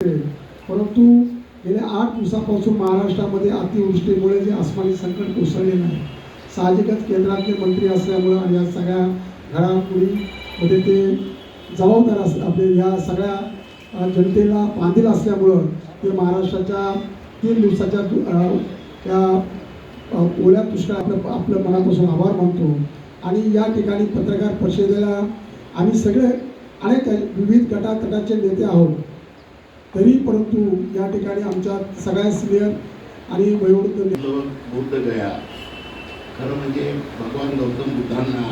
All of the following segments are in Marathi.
परंतु गेल्या आठ दिवसापासून महाराष्ट्रामध्ये अतिवृष्टीमुळे जे अस्मानी संकट कोसळलेलं आहे साहजिकच केंद्रातले मंत्री असल्यामुळं आणि या सगळ्या घडामोडीमध्ये ते जबाबदार अस आपले ह्या सगळ्या जनतेला बांधील असल्यामुळं ते महाराष्ट्राच्या तीन दिवसाच्या त्या ओल्या दुष्काळ आपलं आपलं मनापासून आभार मानतो. आणि या ठिकाणी पत्रकार परिषदेला आम्ही सगळे अनेक विविध गटातटाचे नेते आहोत. तरी परंतु या ठिकाणी आमच्या सगळ्या सिनियर आणि वयोवृद्ध बुद्ध गया खरं म्हणजे भगवान गौतम बुद्धांना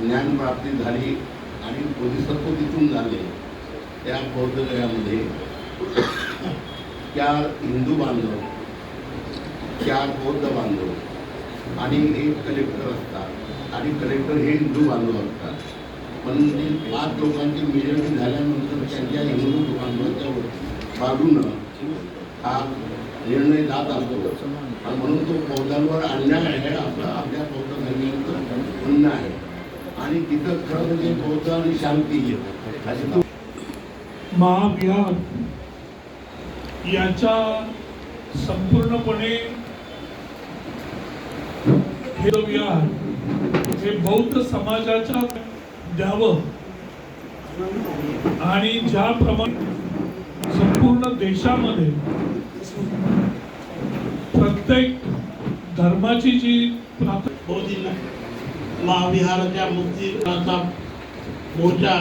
ज्ञानप्राप्ती झाली आणि बोधिसत्व तिथून झाले त्या बौद्ध गयामध्ये. त्या हिंदू बांधव त्या बौद्ध बांधव आणि एक कलेक्टर असतात आणि कलेक्टर हे हिंदू बांधव असतात. परंतु ते पाच लोकांची मेजॉरिटी झाल्यानंतर त्यांच्या हिंदू बांधवाच्या बाजूनं हा निर्णय जात असतो. आणि म्हणून तो बौद्धांवर अन्याय आहे असं आपल्या बौद्ध धर्मियांचं म्हणणं आहे. आणि तिथं खरं म्हणजे बौद्ध आणि शांती अशी महाविहार याच्या संपूर्णपणे विहार हे बौद्ध समाजाच्या द्यावं. आणि ज्याप्रमाणे संपूर्ण देशामध्ये प्रत्येक धर्माची जी महाविहाराच्या मुक्तीचा मोर्चा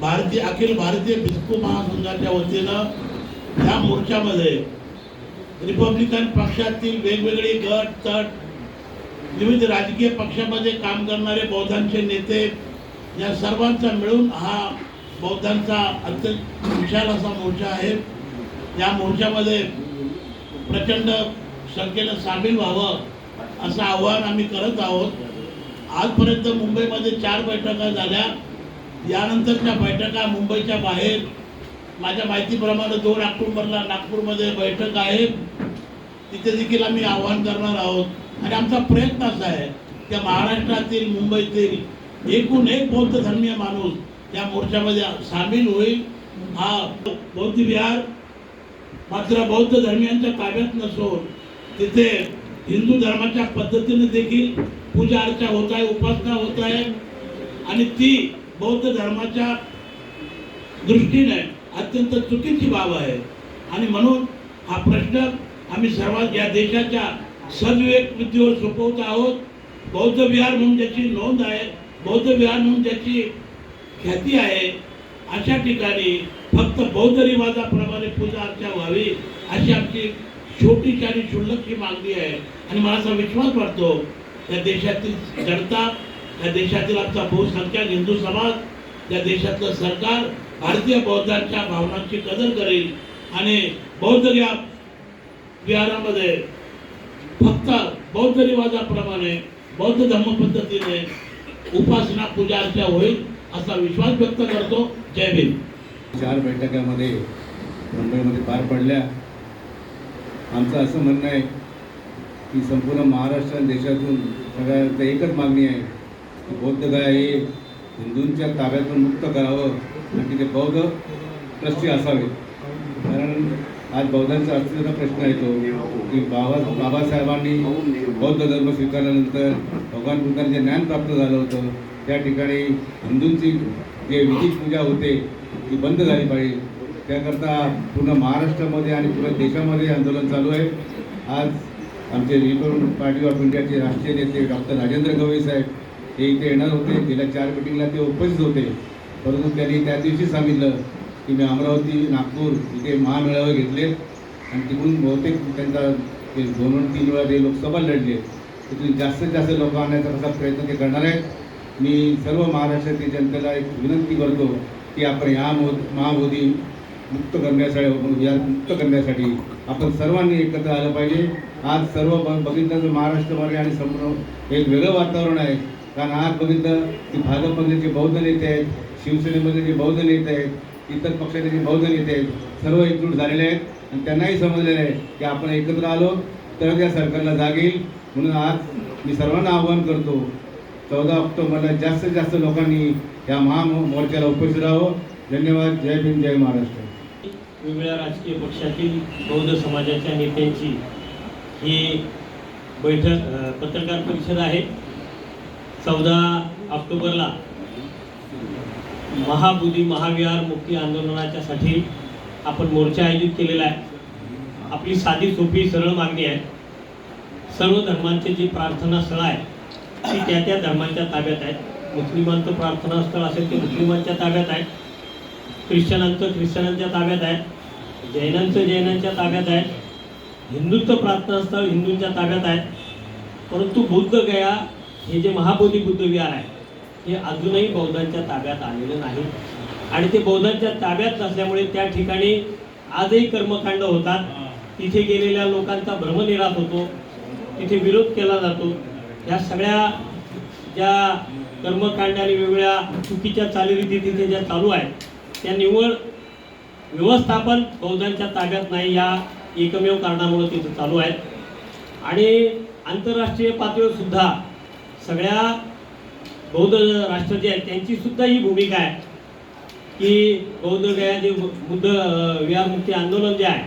भारतीय अखिल भारतीय भिस्कू महासंघाच्या वतीनं या मोर्चामध्ये रिपब्लिकन पक्षातील वेगवेगळे गट तट विविध राजकीय पक्षामध्ये काम करणारे बौद्धांचे नेते या सर्वांचा मिळून हा बौद्धांचा अत्यंत विशाल असा मोर्चा आहे. या मोर्चामध्ये प्रचंड संख्येनं सामील व्हावं असं आव्हान आम्ही करत आहोत. आजपर्यंत मुंबईमध्ये चार बैठका झाल्या. यानंतरच्या बैठका मुंबईच्या बाहेर. माझ्या माहितीप्रमाणे दोन ऑक्टोबरला नागपूरमध्ये बैठक आहे. तिथे देखील आम्ही आव्हान करणार आहोत. आणि आमचा प्रयत्न असा आहे की महाराष्ट्रातील मुंबईतील एकूण एक बौद्ध धर्मीय माणूस त्या मोर्चामध्ये सामील होईल. हा बौद्ध विहार मात्र बौद्ध धर्मियांच्या ताब्यात नसून तिथे हिंदू धर्माच्या पद्धतीने देखील पूजा अर्चा होत आहे उपासना होत आहे. आणि ती बौद्ध धर्माच्या दृष्टीने अत्यंत चुकीची बाब आहे. आणि म्हणून हा प्रश्न आम्ही सर्वात या देशाच्या सदविवेक बुद्धीवर सोपवत आहोत. बौद्ध विहार म्हणून ज्याची नोंद आहे बौद्ध विहार म्हणून ज्याची ख्याती आहे अशा ठिकाणी फक्त बौद्ध रिवाजाप्रमाणे पूजा अर्चा व्हावी अशी आमची छोटीशी आणि क्षुल्लकची मागणी आहे. आणि मला असा विश्वास वाटतो या देशातील जनता या देशातील आमचा बहुसंख्याक हिंदू समाज या देशातलं सरकार भारतीय बौद्धांच्या भावनांची कदर करेल. आणि बौद्ध या विहारामध्ये फक्त बौद्ध रिवाजाप्रमाणे बौद्ध धर्म पद्धतीने उपासना पूजा अर्चा होईल असा विश्वास व्यक्त करतो. जय भीम. चार बैठकामध्ये मुंबईमध्ये पार पडल्या. आमचं असं म्हणणं आहे की संपूर्ण महाराष्ट्र आणि देशातून सगळ्यांचं एकच मागणी आहे. की बौद्ध गाय हे हिंदूंच्या ताब्यातून मुक्त करावं. आणि तिथे बौद्ध ट्रस्टी असावे. कारण आज बौद्धांचा अस्तित्वाचा प्रश्न येतो की बाबा बाबासाहेबांनी बौद्ध धर्म स्वीकारल्यानंतर भगवान बुद्धांचे जे ज्ञान प्राप्त झालं होतं त्या ठिकाणी हिंदूंची जे विधी पूजा होते ती बंद झाली पाहिजे. त्याकरता पूर्ण महाराष्ट्रामध्ये आणि पूर्ण देशामध्ये आंदोलन चालू आहे. आज आमचे रिपब्लिक पार्टी ऑफ इंडियाचे राष्ट्रीय नेते डॉक्टर राजेंद्र गवई साहेब हे इथे येणार होते. गेल्या चार मिटिंगला ते उपस्थित होते. परंतु त्यांनी त्या दिवशी सांगितलं की मी अमरावती नागपूर इथे महामेळावे घेतले. आणि तिकडून बहुतेक त्यांचा ते दोन तीन वेळा ते लोकसभा लढले. तिथून जास्तीत जास्त लोक आणण्याचा कसा प्रयत्न ते करणार आहेत. मी सर्व महाराष्ट्रातील जनतेला एक विनंती करतो की आपण या मो महामोदी मुक्त करण्यासाठी या मुक्त करण्यासाठी आपण सर्वांनी एकत्र आलं पाहिजे. आज सर्व ब बघितलं तर आणि संपूर्ण एक वेगळं वातावरण आहे. कारण आज बघितलं की भाजपमध्ये जे बौद्ध नेते आहेत शिवसेनेमध्ये जे बौद्ध नेते आहेत इतर पक्षाचे जे बौद्ध नेते आहेत सर्व एकजूट झालेले आहेत आणि त्यांनाही समजलेलं आहे की आपण एकत्र आलो तर त्या सरकारला जाग येईल. म्हणून आज मी सर्वांना आवाहन करतो चौदा ऑक्टोबरला जास्तीत जास्त लोकांनी या महामोर्चाला उपस्थित राहावं. धन्यवाद. जय भीम जय महाराष्ट्र. वेगवेगळ्या राजकीय पक्षातील बौद्ध समाजाच्या नेत्यांची ही बैठक पत्रकार परिषद आहे. चौदा ऑक्टोबरला महाबोधी महाविहार मुक्ती आंदोलनाच्यासाठी आपण मोर्चा आयोजित केलेला आहे. आपली साधी सोपी सरळ मागणी आहे. सर्व धर्मांचे जी प्रार्थना स्थळं आहेत ती त्या त्या धर्मांच्या ताब्यात आहेत. मुस्लिमांचं प्रार्थनास्थळ असेल ते मुस्लिमांच्या ताब्यात आहे. ख्रिश्चनांचं ख्रिश्चनांच्या ताब्यात आहे. जैनांचं जैनांच्या ताब्यात आहे. हिंदूंचं प्रार्थनास्थळ हिंदूंच्या ताब्यात आहे. परंतु बुद्ध गया हे जे महाबोधी बुद्ध विहार आहे हे अजूनही बौद्धांच्या ताब्यात आलेलं नाही. आणि ते बौद्धांच्या ताब्यात नसल्यामुळे त्या ठिकाणी आजही कर्मकांड होतात. तिथे गेलेल्या लोकांचा भ्रमनिरास होतो. तिथे विरोध केला जातो. या सगळ्या ज्या कर्मकांड आणि वेगवेगळ्या चुकीच्या चालीरीती तिथे ज्या चालू आहेत त्या निव्वळ व्यवस्थापन बौद्धांच्या ताब्यात नाही या एकमेव कारणामुळे तिथे चालू आहेत. आणि आंतरराष्ट्रीय पातळीवर सुद्धा सगळ्या बौद्ध राष्ट्र जे आहेत त्यांची सुद्धा ही भूमिका आहे. की बौद्ध गया जे बुद्ध विहारमुक्ती आंदोलन जे आहे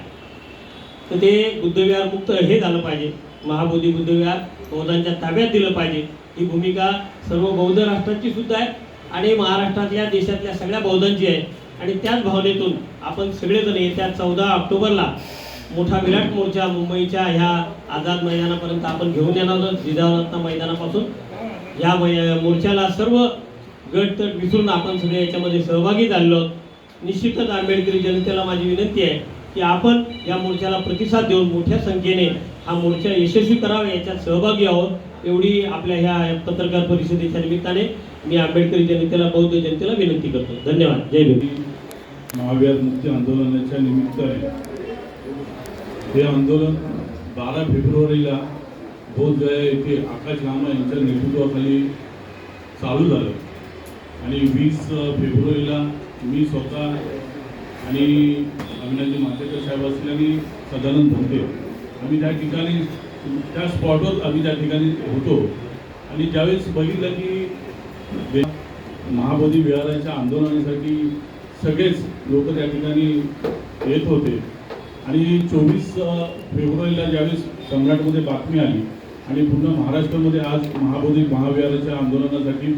तर ते बुद्ध विहारमुक्त हे झालं पाहिजे. महाबोधी बुद्ध विहार बौद्धांच्या ताब्यात दिलं पाहिजे. ही भूमिका सर्व बौद्ध राष्ट्रांची सुद्धा आहे आणि महाराष्ट्रातल्या देशातल्या सगळ्या बौद्धांची आहे. आणि त्याच भावनेतून आपण सगळेजण येत्या चौदा ऑक्टोबरला मोठा विराट मोर्चा मुंबईच्या ह्या आझाद मैदानापर्यंत आपण घेऊन येणार आहोत जिजाऊरत्न मैदानापासून. या मोर्चाला सर्व गट तट विसरून आपण सगळे याच्यामध्ये सहभागी झालेलो निश्चितच आंबेडकरी जनतेला माझी विनंती आहे की आपण या मोर्चाला प्रतिसाद देऊन मोठ्या संख्येने हा मोर्चा यशस्वी करावा याच्यात सहभागी आहोत एवढी आपल्या ह्या पत्रकार परिषदेच्या निमित्ताने मी आंबेडकरी जनतेला बौद्ध जनतेला विनंती करतो. धन्यवाद. जय भीम. महाविहार मुक्ती आंदोलनाच्या निमित्ताने हे आंदोलन बारा फेब्रुवारीला बोधगया येथे आकाश लांबा यांच्या नेतृत्वाखाली चालू झालं. आणि वीस फेब्रुवारीला मी स्वतः आणि अभिनंदन मातेकर साहेब असल्याने आणि सदानंद भोंते आम्ही त्या ठिकाणी त्या स्पॉटवर आम्ही त्या ठिकाणी होतो. आणि ज्यावेळेस बघितलं की महाबोधी विहाराच्या आंदोलनासाठी सगळेच लोक त्या ठिकाणी येत होते. आणि चोवीस फेब्रुवारीला ज्यावेळेस सम्राटमध्ये बातमी आली आणि पूर्ण महाराष्ट्रामध्ये आज महाबोधी महाविहाराच्या आंदोलनासाठी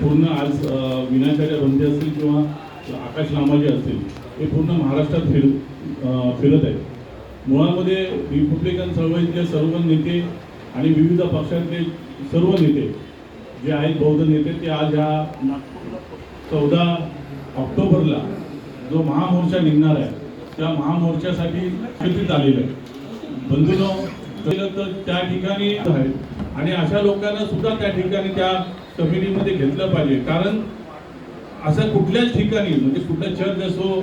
पूर्ण आज विनायकाच्या विनाचार्य बंदे असतील किंवा आकाश लामाजे असतील हे पूर्ण महाराष्ट्रात फिर फिरत आहेत मुळामध्ये रिपब्लिकन चळवळीतले सर्व नेते आणि विविध पक्षातले सर्व नेते जे आहेत बौद्ध नेते ते आज ह्या चौदा ऑक्टोबरला जो महामोर्चा निघणार आहे त्या महामोर्चासाठी एकत्रित आलेलं आहे बंधूनो तर त्या ठिकाणी आहेत. आणि अशा लोकांना सुद्धा त्या ठिकाणी त्या कमिटीमध्ये घेतलं पाहिजे. कारण असं कुठल्याच ठिकाणी म्हणजे कुठलं चर्च असो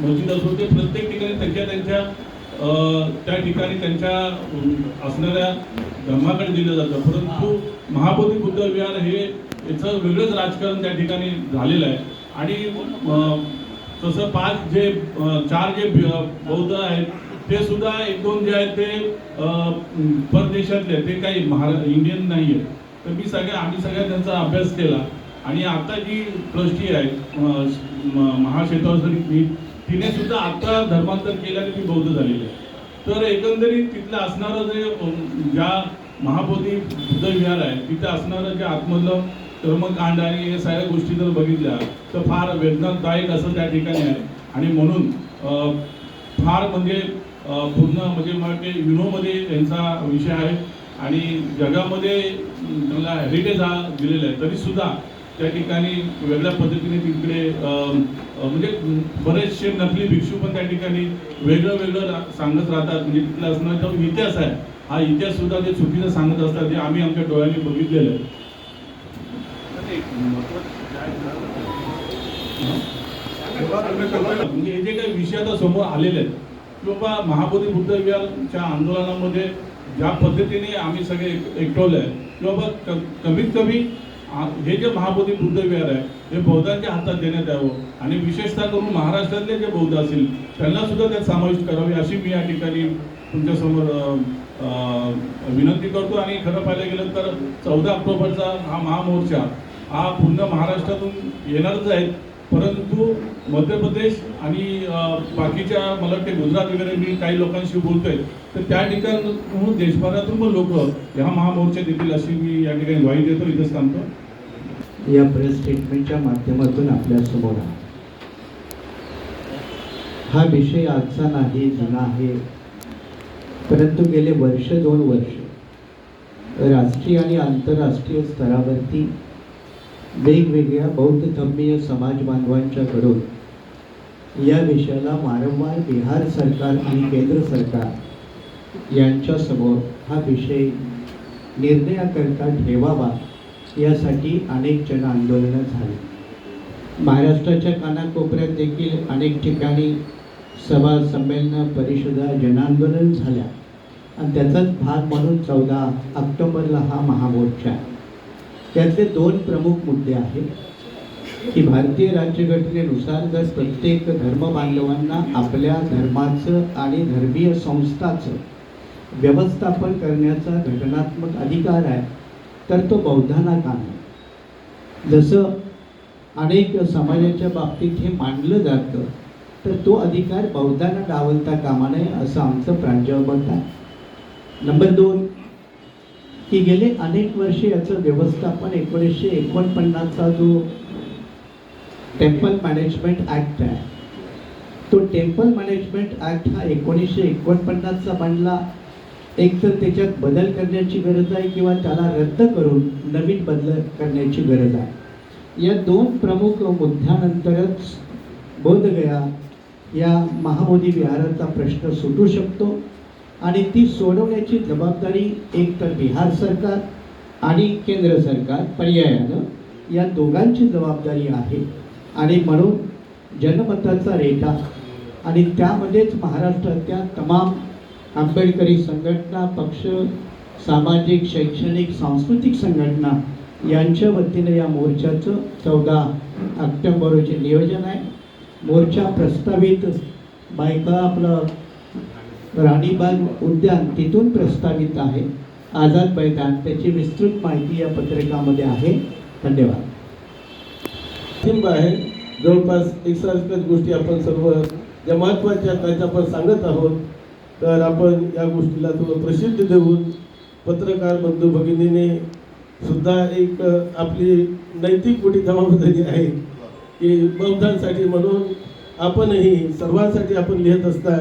मस्जिद असो ते प्रत्येक ठिकाणी त्यांच्या त्यांच्या त्या ठिकाणी त्यांच्या असणाऱ्या धर्माकडे दिलं जातं. परंतु महाबोधी बुद्ध विहार हे याचं वेगळंच राजकारण त्या ठिकाणी झालेलं आहे. आणि तसं पाच जे चार जे बौद्ध आहेत ते सुद्धा एक दोन जे आहेत ते परदेशातले ते काही महारा इंडियन नाही आहेत तर मी सगळ्या आम्ही सगळ्या त्यांचा अभ्यास केला. आणि आता जी ट्रस्टी आहे महाक्षेत्रासाठी तिने सुद्धा आता धर्मांतर केल्याने ती बौद्ध झालेली आहे. तर एकंदरीत तिथलं असणारं जे ज्या महाबोधी बुद्ध विहार आहे तिथे असणारं जे आतमधलं कर्मकांड आणि हे सगळ्या गोष्टी जर बघितल्या तर फार वेदनादायक असं त्या ठिकाणी आहे. आणि म्हणून फार म्हणजे पूर्ण म्हणजे मला ते युनोमध्ये यांचा विषय आहे आणि जगामध्ये त्यांना हेरिटेज हा दिलेला आहे. तरी सुद्धा त्या ठिकाणी वेगळ्या पद्धतीने तिकडे म्हणजे बरेचसे नकली भिक्षू पण त्या ठिकाणी वेगळं वेगळं सांगत राहतात. म्हणजे तिथला असणारा जो इतिहास आहे हा इतिहास सुद्धा ते चुकीचं सांगत असतात. ते आम्ही आमच्या डोळ्यांनी बघितलेलं आहे. म्हणजे हे जे काही विषय आता समोर आलेले आहेत किंवा महाबोधी बुद्धविहारच्या आंदोलनामध्ये ज्या पद्धतीने आम्ही सगळे एक- एकटवले आहे किंवा बाबा क- कमीत कमी हे जे महाबोधी बुद्धविहार आहे हे बौद्धांच्या हातात देण्यात यावं. आणि विशेषतः करून महाराष्ट्रातले जे बौद्ध असतील त्यांना सुद्धा त्यात समाविष्ट करावे अशी मी या ठिकाणी तुमच्यासमोर विनंती करतो. आणि खरं पाहायला गेलं तर चौदा ऑक्टोबरचा हा महामोर्चा हा पूर्ण महाराष्ट्रातून येणारच आहेत परंतु मध्य प्रदेश आणि बाकीच्या मला वाटते गुजरात वगैरे मी काही लोकांशी बोलतोय तर त्या ठिकाणून देशभरातून पण लोक ह्या महामोर्चात येतील अशी मी या ठिकाणी ग्वाही देतो इथंच सांगतो या प्रेस स्टेटमेंटच्या माध्यमातून आपल्यासमोर हा विषय आजचा नाही जुना आहे. परंतु गेले वर्ष दोन वर्ष राष्ट्रीय आणि आंतरराष्ट्रीय स्तरावरती वेगवेगळ्या बौद्ध धम्मीय समाज बांधवांच्याकडून या विषयाला वारंवार बिहार सरकार आणि केंद्र सरकार यांच्यासमोर हा विषय निर्णयाकरता ठेवावा यासाठी अनेक जन आंदोलनं झाली. महाराष्ट्राच्या कानाकोपऱ्यात देखील अनेक ठिकाणी सभा संमेलनं परिषदा जनआंदोलन झाल्या. आणि त्याचाच भाग म्हणून चौदा ऑक्टोबरला हा महामोर्चा. आहे त्यातले दोन प्रमुख मुद्दे आहेत की भारतीय राज्यघटनेनुसार जर प्रत्येक धर्म बांधवांना आपल्या धर्माचं आणि धर्मीय संस्थाचं व्यवस्थापन करण्याचा घटनात्मक अधिकार आहे तर तो बौद्धांना का नाही? जसं अनेक समाजाच्या बाबतीत हे मांडलं जातं तर तो अधिकार बौद्धांना डावलता कामा नये असं आमचं प्रांजळ मत आहे. नंबर दोन की गेले अनेक वर्षे याचं व्यवस्थापन एकोणीसशे एकोणपन्नासचा जो टेम्पल मॅनेजमेंट ॲक्ट आहे तो टेम्पल मॅनेजमेंट ॲक्ट हा एकोणीसशे एकोणपन्नासचा बनला. एक तर त्याच्यात बदल करण्याची गरज आहे किंवा त्याला रद्द करून नवीन बदल करण्याची गरज आहे. या दोन प्रमुख मुद्द्यानंतरच बोधगया या महाबोधी विहाराचा प्रश्न सुटू शकतो. आणि ती सोडवण्याची जबाबदारी एक तर बिहार सरकार आणि केंद्र सरकार पर्यायानं या दोघांची जबाबदारी आहे. आणि म्हणून जनमताचा रेटा आणि त्यामध्येच महाराष्ट्रातल्या तमाम आंबेडकरी संघटना पक्ष सामाजिक शैक्षणिक सांस्कृतिक संघटना यांच्या वतीनं या मोर्चाचं चौदा ऑक्टोबर रोजी नियोजन आहे. मोर्चा प्रस्तावित बायका आपलं राणीबाग उद्यान तिथून प्रस्तावित आहे. आझाद मैदान त्याची विस्तृत माहिती या पत्रकामध्ये आहे. धन्यवाद. पाठिंब आहे जवळपास एकसारख्याच गोष्टी आपण सर्व ज्या महत्त्वाच्या त्याच्या आपण सांगत आहोत. तर आपण या गोष्टीला थोडं प्रसिद्ध देऊन पत्रकार बंधू भगिनीने सुद्धा एक आपली नैतिक मोठी जबाबदारी आहे की बौद्धांसाठी म्हणून आपणही सर्वांसाठी आपण लिहित असता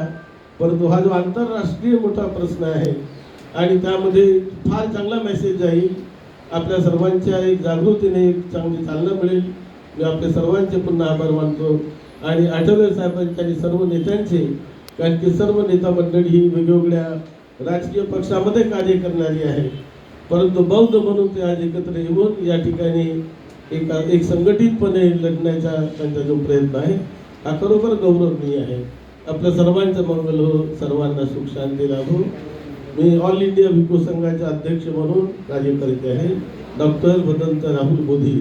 परंतु हा जो आंतरराष्ट्रीय मोठा प्रश्न आहे आणि त्यामध्ये फार चांगला मेसेज जाईल आपल्या सर्वांच्या एक जागृतीने एक चांगली चालना मिळेल. मी आपल्या सर्वांचे पुन्हा आभार मानतो. आणि आठवले साहेबांचे आणि सर्व नेत्यांचे कारण की सर्व नेता मंडळी ही वेगवेगळ्या राजकीय पक्षामध्ये कार्य करणारी आहे परंतु बौद्ध म्हणून ते आज एकत्र येऊन या ठिकाणी एका एक संघटितपणे लढण्याचा त्यांचा जो प्रयत्न आहे हा खरोखर गौरवनीय आहे. आपल्या सर्वांचं मंगल हो सर्वांना सुख शांती लाभो. मी ऑल इंडिया भिक्खू संघाचे अध्यक्ष म्हणून कार्य करते आहे. डॉक्टर वदंत राहुल मोदी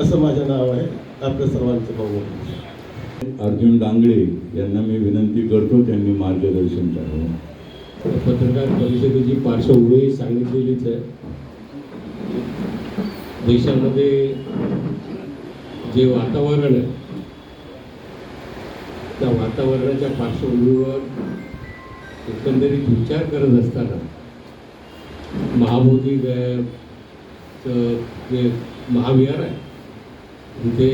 असं माझं नाव आहे. आपल्या सर्वांचं मंगल अर्जुन डांगळे यांना मी विनंती करतो त्यांनी मार्गदर्शन करावं. पत्रकार परिषदेची पार्श्वभूमी सांगितलेलीच आहे. देशामध्ये जे वातावरण आहे त्या वातावरणाच्या पार्श्वभूमीवर एकंदरीत विचार करत असताना महाबोधी चं जे महाविहार आहे तिथे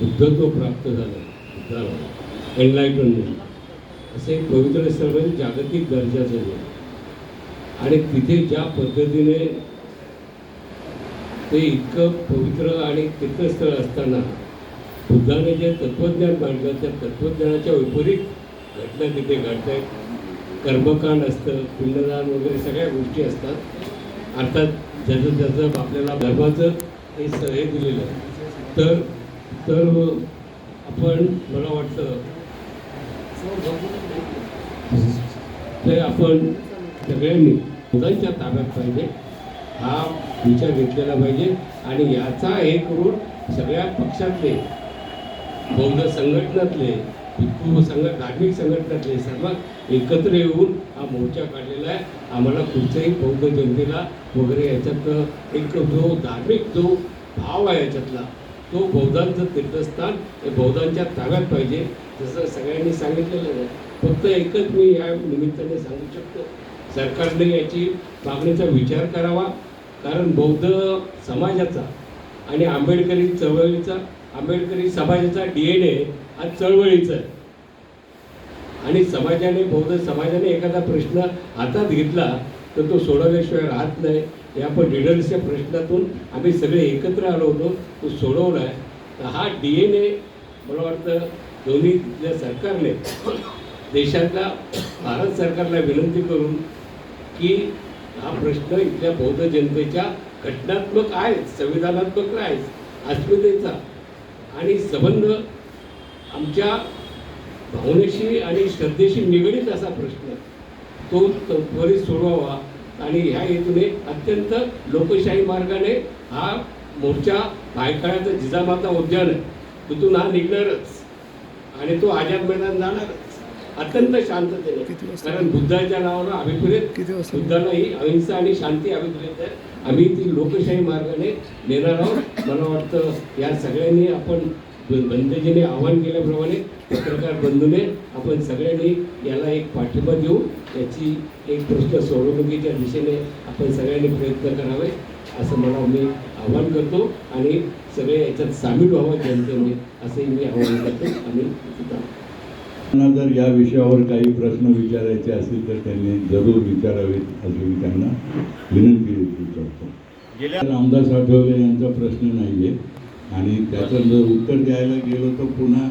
बुद्धत्व प्राप्त झालं झालं एनलायटनमेंट असे एक पवित्र स्थळ म्हणजे जागतिक दर्जाचं आहे. आणि तिथे ज्या पद्धतीने ते इतकं पवित्र आणि तीर्थस्थळ असताना बुद्धाने जे तत्त्वज्ञान मांडलं त्या तत्त्वज्ञानाच्या विपरीत घटना तिथे घडत आहेत कर्मकांड असतं पिंडदान वगैरे सगळ्या गोष्टी असतात. अर्थात ज्याचं त्याचं आपल्याला धर्माचं हे स हे दिलेलं आहे. तर तर आपण मला वाटतं ते आपण सगळ्यांनी मुलांच्या ताब्यात पाहिजे. हा विचार घेतलेला पाहिजे. आणि याचा हे करून सगळ्या पक्षातले बौद्ध संघटनातले भिक्खू संघ धार्मिक संघटनातले सर्व एकत्र येऊन हा मोर्चा काढलेला आहे. आम्हाला कुठच्याही बौद्ध जनतेला वगैरे याच्यात एक जो धार्मिक जो भाव आहे याच्यातला तो बौद्धांचं तीर्थस्थान हे बौद्धांच्या ताब्यात पाहिजे जसं सगळ्यांनी सांगितलेलं आहे. फक्त एकच मी या निमित्ताने सांगू शकतो सरकारने याची मागणीचा विचार करावा कारण बौद्ध समाजाचा आणि आंबेडकरी चळवळीचा आंबेडकरी समाजाचा डी एन ए हा चळवळीचा आहे. आणि समाजाने बौद्ध समाजाने एखादा प्रश्न हातात घेतला तर तो सोडवल्याशिवाय राहत नाही. या पण लीडर्सच्या प्रश्नातून आम्ही सगळे एकत्र आलो होतो तो सोडवला आहे तर हा डी एन ए मला वाटतं दोन्ही ज्या सरकारने देशातल्या भारत सरकारला विनंती करून की हा प्रश्न इथल्या बौद्ध जनतेच्या घटनात्मक आहे संविधानात्मक आहे अस्मितेचा. आणि संबंध आमच्या भावनेशी आणि श्रद्धेशी निगडीत असा प्रश्न तो तो त्वरित सोडवावा. आणि ह्या हेतूने अत्यंत लोकशाही मार्गाने हा मोर्चा भायखळ्याचं जिजामाता उद्यान आहे तिथून हा निघणारच. आणि तो आझाद मैदान जाणारच. अत्यंत शांततेने. कारण बुद्धाच्या नावानं अभिप्रेत बुद्धाला ही अहिंसा आणि शांती अभिप्रेत आहे. आम्ही ती लोकशाही मार्गाने नेणार आहोत. मला वाटतं या सगळ्यांनी आपण बंदजीने आवाहन केल्याप्रमाणे पत्रकार बंधूने आपण सगळ्यांनी याला एक पाठिंबा देऊ. याची एक प्रश्न सोडवणुकीच्या दिशेने आपण सगळ्यांनी प्रयत्न करावे असं मला मी आवाहन करतो. आणि सगळे याच्यात सामील व्हावं जनतेने असंही मी आवाहन करतो. आणि त्यांना जर या विषयावर काही प्रश्न विचारायचे असतील तर त्यांनी जरूर विचारावेत अशी मी त्यांना विनंती देखील करतो रामदास आठवले यांचा प्रश्न नाही आहे आणि त्याचं जर उत्तर द्यायला गेलो तर पुन्हा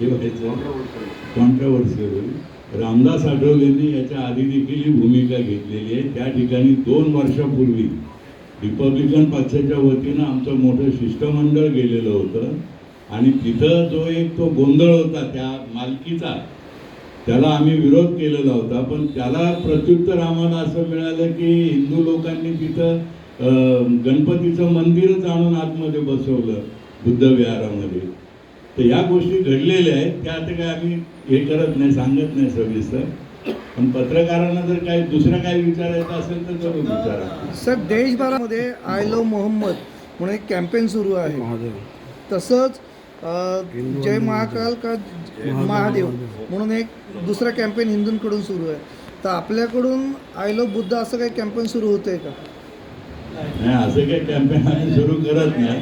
हे व्हायचं. कॉन्ट्रावर्सियल. होईल रामदास आठवलेंनी याच्या आधी देखील ही भूमिका घेतलेली आहे. त्या ठिकाणी दोन वर्षापूर्वी रिपब्लिकन पक्षाच्या वतीनं आमचं मोठं शिष्टमंडळ गेलेलं होतं. आणि तिथं जो एक तो गोंधळ होता त्या मालकीचा त्याला आम्ही विरोध केलेला होता. पण त्याला प्रत्युत्तर आम्हाला असं मिळालं की हिंदू लोकांनी तिथं गणपतीचं मंदिरच आणून आतमध्ये बसवलं बुद्ध विहारामध्ये तर या गोष्टी घडलेल्या आहेत. त्या आता काय आम्ही हे करत नाही सांगत नाही सविस्तर. पण पत्रकारांना जर काही दुसरं काही विचारायचं असेल तर जरूर विचारा. सर देशभरामध्ये आय लव मोहम्मद म्हणून एक कॅम्पेन सुरू आहे. तसंच जय महाकाल का महादेव म्हणून एक दुसरा कॅम्पेन हिंदूंकडून सुरू आहे. तर आपल्याकडून आय लव बुद्ध असं काही कॅम्पेन सुरू होतंय का? नाही असं काही कॅम्पेन आम्ही सुरू करत नाही.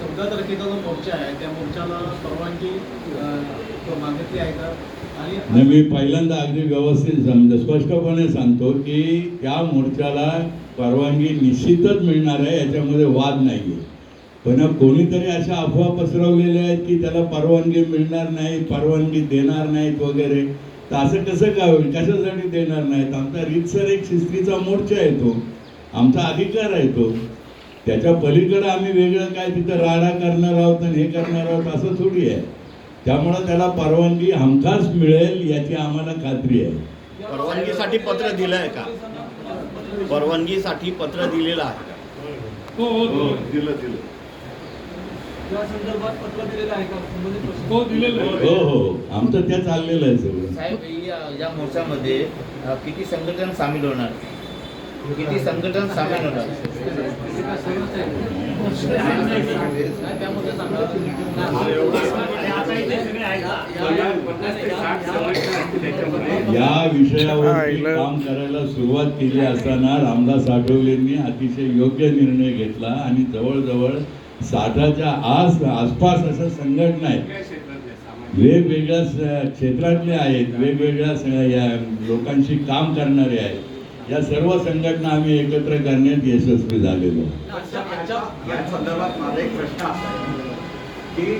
चौदा तारखेचा जो मोर्चा आहे त्या मोर्चाला परवानगी मागितली आहे का? आणि मी पहिल्यांदा अगदी व्यवस्थित समज स्पष्टपणे सांगतो की त्या मोर्चाला परवानगी निश्चितच मिळणार आहे याच्यामध्ये वाद नाही आहे पण कोणीतरी अशा अफवा पसरवलेल्या आहेत की त्याला परवानगी मिळणार नाही परवानगी देणार नाहीत वगैरे. तर असं कसं काय होईल? कशासाठी देणार नाहीत? आमचा रीतसर एक शिस्तीचा मोर्चा आहे तो. आमचा अधिकार आहे तो. त्याच्या पलीकडे आम्ही वेगळं काय तिथं राडा करणार आहोत आणि हे करणार आहोत असं थोडी आहे. त्यामुळं त्याला परवानगी हमखास मिळेल याची आम्हाला खात्री आहे. परवानगीसाठी पत्र दिलं आहे का? परवानगीसाठी पत्र दिलेलं आहे का? हो हो हो दिलं दिलं त्या संदर्भात पत्र दिलेलं आहे का संबंधित प्रश्न हो दिलेलं आहे. हो हो आमचं त्या चाललेलं आहे सगळं. साहेब या या मोर्चामध्ये किती संघटन सामील होणार? किती संघटन सामील होणार? या विषयावर काम करायला सुरुवात केली असताना रामदास आठवलेंनी अतिशय योग्य निर्णय घेतला आणि जवळजवळ साठाच्या आस आसपास असं संघटना आहे वेगवेगळ्या क्षेत्रातले आहेत वेगवेगळ्या या लोकांशी काम करणारे आहेत. या सर्व संघटना आम्ही एकत्र करण्यात यशस्वी झालेलो. या संदर्भात माझा एक प्रश्न असा की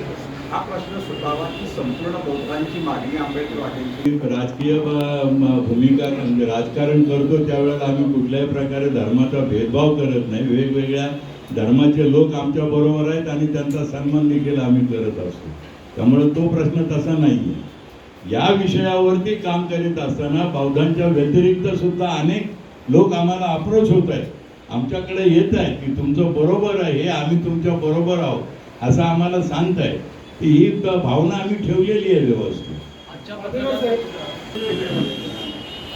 हा प्रश्न सुटावा की संपूर्ण बौद्धांची मागणी आंबेडकर वाटेल राजकीय भूमिका म्हणजे राजकारण करतो त्यावेळेला आम्ही कुठल्याही प्रकारे धर्माचा भेदभाव करत नाही. वेगवेगळ्या धर्माचे लोक आमच्या बरोबर आहेत आणि त्यांचा सन्मान देखील आम्ही करत असतो. त्यामुळे तो प्रश्न तसा नाही आहे या विषयावरती काम करीत असताना बौद्धांच्या व्यतिरिक्त सुद्धा अनेक लोक आम्हाला अप्रोच होत आहेत. आमच्याकडे येत आहेत की तुमचं बरोबर आहे हे आम्ही तुमच्या बरोबर आहोत असं आम्हाला सांगत आहे की ही भावना आम्ही ठेवलेली आहे व्यवस्थित.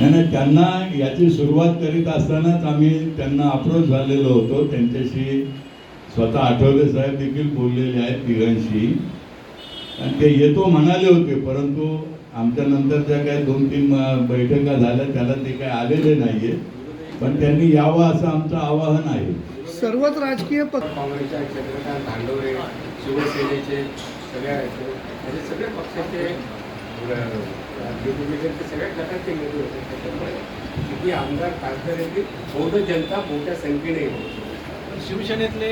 नाही त्यांना याची सुरुवात करीत असतानाच आम्ही त्यांना अप्रोच झालेलो होतो. त्यांच्याशी स्वतः आठवले साहेब देखील बोललेले आहेत तिघांशी. आणि ते येतो म्हणाले होते परंतु आमच्या नंतर ज्या काही दोन तीन बैठका झाल्या त्याला ते काही आलेले नाहीये. पण त्यांनी यावं असं आमचं आवाहन आहे. सर्वच राजकीय पक्ष काँग्रेसच्या चंद्रकांत धांडोरे शिवसेनेचे सगळ्या म्हणजे सगळे पक्षाचे रिपब्लिकनचे सगळ्या गटाचे निवडून होते. त्याच्यामुळे किती आमदार खासदार येतील बौद्ध जनता मोठ्या संख्येने शिवसेनेतले